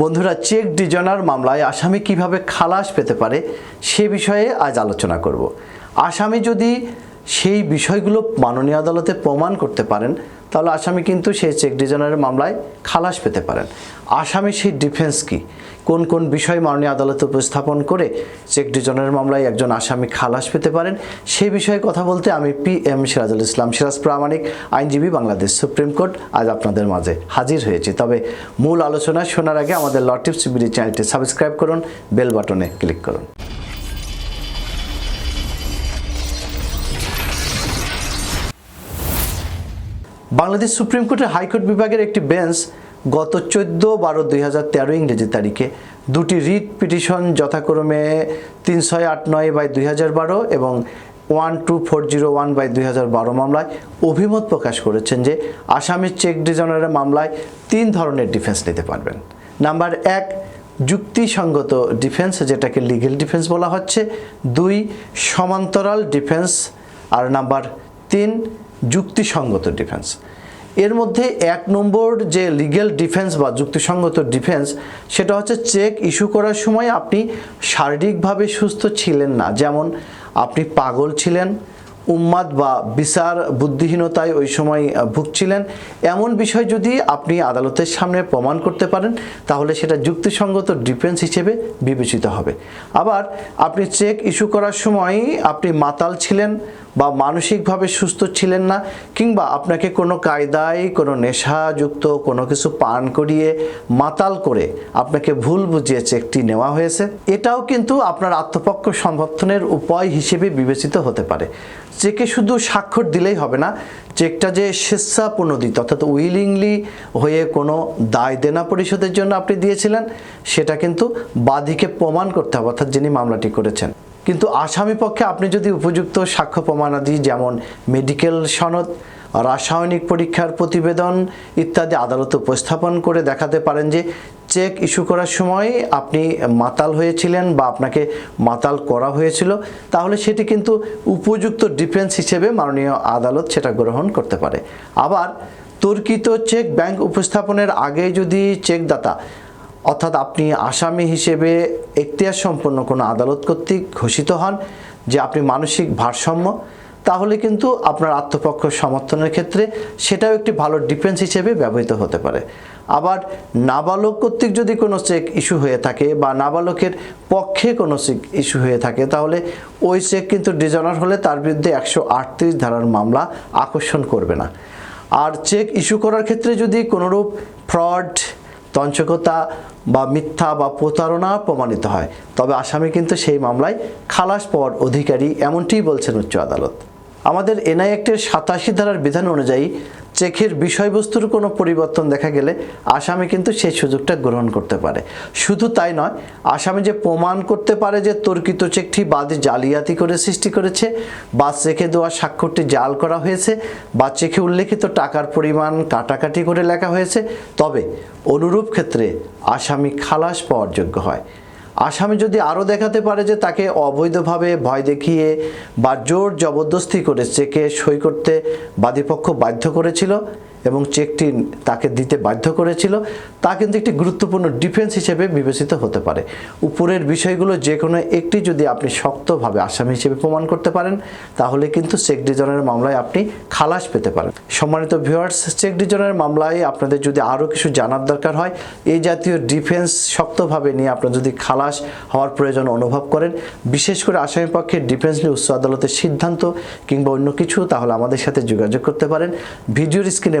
বন্ধুরা, check dishonour মামলায় আসামি কীভাবে খালাস পেতে পারে সে বিষয়ে আজ আলোচনা করব। আসামি যদি সেই বিষয়গুলো মাননীয় আদালতে প্রমাণ করতে পারেন, তাহলে আসামি কিন্তু সেই চেক ডিজনারের মামলায় খালাস পেতে পারেন। আসামি সেই ডিফেন্স কি? কোন কোন বিষয় মাননীয় আদালতে উপস্থাপন করে চেক ডিজনারের মামলায় একজন আসামি খালাস পেতে পারেন, সেই বিষয়ে কথা বলতে আমি পি এম সিরাজুল ইসলাম, সিরাজ প্রামাণিক, আইনজীবী বাংলাদেশ সুপ্রিম কোর্ট, আজ আপনাদের মাঝে হাজির হয়েছি। তবে মূল আলোচনা শোনার আগে আমাদের ল টিপস বিডি চ্যানেলটি সাবস্ক্রাইব করুন, বেল বাটনে ক্লিক করুন। বাংলাদেশ সুপ্রিম কোর্টের হাইকোর্ট বিভাগের একটি বেঞ্চ গত চোদ্দ বারো দুই হাজার তেরো ইংরেজি তারিখে দুটি রিট পিটিশন যথাক্রমে তিন ছয় আট নয় বাই দুই হাজার বারো এবং one two four zero one by দুই হাজার বারো মামলায় অভিমত প্রকাশ করেছেন যে আসামির চেক ডিজনারের মামলায় তিন ধরনের ডিফেন্স নিতে পারবেন। নাম্বার এক, যুক্তিসঙ্গত ডিফেন্স, যেটাকে লিগেল ডিফেন্স বলা হচ্ছে। দুই, সমান্তরাল ডিফেন্স। আর নাম্বার তিন যুক্তিসঙ্গত ডিফেন্স। এর মধ্যে এক নম্বর যে লিগ্যাল ডিফেন্স বা যুক্তিসঙ্গত ডিফেন্স সেটা হচ্ছে চেক ইস্যু করার সময় আপনি শারীরিকভাবে সুস্থ ছিলেন না। যেমন আপনি পাগল ছিলেন উন্মাদ বা বিচার বুদ্ধিহীনতায় ওই সময় ভুগছিলেন। এমন বিষয় যদি আপনি আদালতের সামনে প্রমাণ করতে পারেন, তাহলে সেটা যুক্তিসঙ্গত ডিফেন্স হিসেবে বিবেচিত হবে। আবার আপনি চেক ইস্যু করার সময় আপনি মাতাল ছিলেন বা মানসিকভাবে সুস্থ ছিলেন না, কিংবা আপনাকে কোনো কায়দায়, কোনো নেশাযুক্ত কোনো কিছু পান করিয়ে মাতাল করে আপনাকে ভুল বুঝিয়ে চেকটি নেওয়া হয়েছে, এটাও কিন্তু আপনার আত্মপক্ষ সমর্থনের উপায় হিসেবে বিবেচিত হতে পারে। চেকে শুধু স্বাক্ষর দিলেই হবে না, চেকটা যে স্বেচ্ছাপ্রণোদিত, অর্থাৎ উইলিংলি হয়ে কোনো দায় দেনা পরিশোধের জন্য আপনি দিয়েছিলেন, সেটা কিন্তু বাদীকে প্রমাণ করতে হবে, অর্থাৎ যিনি মামলাটি করেছেন। কিন্তু আসামি পক্ষে আপনি যদি উপযুক্ত সাক্ষ্য প্রমাণাদি যেমন মেডিকেল সনদ, রাসায়নিক পরীক্ষার প্রতিবেদন ইত্যাদি আদালতে উপস্থাপন করে দেখাতে পারেন যে চেক ইস্যু করার সময় আপনি মাতাল হয়েছিলেন বা আপনাকে মাতাল করা হয়েছিল, তাহলে সেটি কিন্তু উপযুক্ত ডিফেন্স হিসেবে মাননীয় আদালত সেটা গ্রহণ করতে পারে। আবার, তর্কিত চেক ব্যাংক উপস্থাপনের আগে যদি চেকদাতা অর্থাৎ আপনি আসামি হিসেবে এখতিয়ার সম্পন্ন কোনো আদালত কর্তৃক ঘোষিত হন যে আপনি মানসিক ভারসাম্য, তাহলে কিন্তু আপনার আত্মপক্ষ সমর্থনের ক্ষেত্রে সেটাও একটি ভালো ডিফেন্স হিসেবে ব্যবহৃত হতে পারে। আবার নাবালক কর্তৃক যদি কোনো চেক ইস্যু হয়ে থাকে বা নাবালকের পক্ষে কোনো চেক ইস্যু হয়ে থাকে, তাহলে ওই চেক কিন্তু ডিজনার হলে তার বিরুদ্ধে একশো আটত্রিশ ধারার মামলা আকর্ষণ করবে না। আর চেক ইস্যু করার ক্ষেত্রে যদি কোনোরূপ ফ্রড তঞ্চকতা বা মিথ্যা বা প্রতারণা প্রমাণিত হয়। তবে আসামি কিন্তু সেই মামলায় খালাস পাওয়ার অধিকারী এমনটিই বলছেন উচ্চ আদালত। আমাদের এনআই অ্যাক্টের সাতাশি ধারার বিধান অনুযায়ী চেকের বিষয়বস্তুর কোনো পরিবর্তন দেখা গেলে আসামি কিন্তু সেই সুযোগটা গ্রহণ করতে পারে। শুধু তাই নয়, আসামি যে প্রমাণ করতে পারে যে তর্কিত চেকটি বাদী জালিয়াতি করে সৃষ্টি করেছে, বা চেকে দেওয়া স্বাক্ষরটি জাল করা হয়েছে, বা চেকে উল্লেখিত টাকার পরিমাণ কাটাকাটি করে লেখা হয়েছে, তবে অনুরূপ ক্ষেত্রে আসামি খালাস পাওয়ার যোগ্য হয়। আসামি যদি আরও দেখাতে পারে যে তাকে অবৈধভাবে ভয় দেখিয়ে বা জোর জবরদস্তি করে চেকে সই করতে বাদীপক্ষ বাধ্য করেছিল এবং চেকটি তাকে দিতে বাধ্য করেছিল, তা কিন্তু একটি গুরুত্বপূর্ণ ডিফেন্স হিসেবে বিবেচিত হতে পারে। উপরের বিষয়গুলো যে কোনো একটি যদি আপনি শক্তভাবে আসামি হিসেবে প্রমাণ করতে পারেন, তাহলে কিন্তু চেক ডিজনের মামলায় আপনি খালাস পেতে পারেন। সম্মানিত ভিউয়ার্স চেক ডিজনের মামলায় আপনাদের যদি আরও কিছু জানার দরকার হয়, এই জাতীয় ডিফেন্স শক্তভাবে নিয়ে আপনার যদি খালাস হওয়ার প্রয়োজন অনুভব করেন, বিশেষ করে আসামি পক্ষের ডিফেন্স নিয়ে উচ্চ আদালতের সিদ্ধান্ত কিংবা অন্য কিছু, তাহলে আমাদের সাথে যোগাযোগ করতে পারেন। ভিডিওর স্ক্রিনে